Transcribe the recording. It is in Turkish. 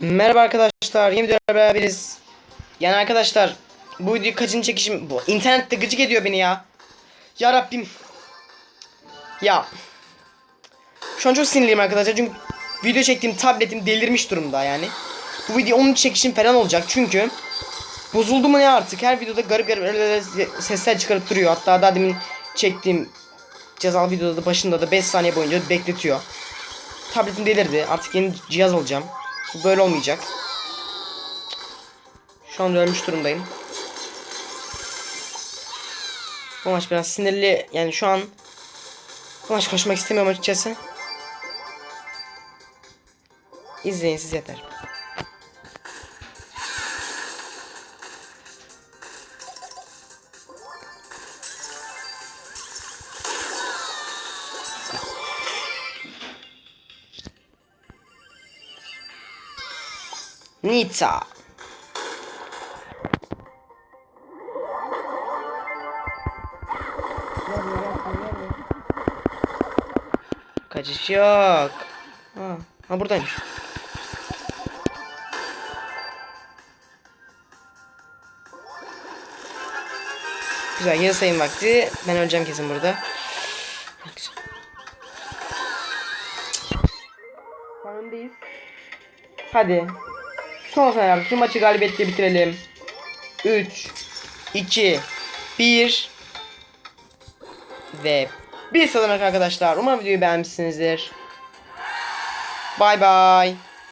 Merhaba arkadaşlar, yeni videolarla beraberiz. Yani arkadaşlar, bu video kaçıncı çekişim? Bu internette gıcık ediyor beni ya. Ya Rabbim. Ya. Şu an çok sinirliyim arkadaşlar çünkü video çektiğim tabletim delirmiş durumda yani. Bu video onun çekişim falan olacak çünkü bozuldu mu ne artık? Her videoda garip garip sesler çıkarıp duruyor. Hatta daha demin çektiğim cezalı videoda da başında da 5 saniye boyunca bekletiyor. Tabletim delirdi. Artık yeni cihaz alacağım. Bu böyle olmayacak. Şu an ölmüş durumdayım. Bu maç biraz sinirli. Yani şu an bu maç koşmak istemiyorum açıkçası. İzleyin siz yeter. Nita. Kaçış yok. Ha, ha buradaymış. Güzel geri sayım vakti. Ben öleceğim kesin burada. Güzel. Öndeyiz. Hadi. Son sayı Şu maçı galibiyetle bitirelim. 3 2 1 ve bir sonraki arkadaşlar. Umarım videoyu beğenmişsinizdir. Bay bay.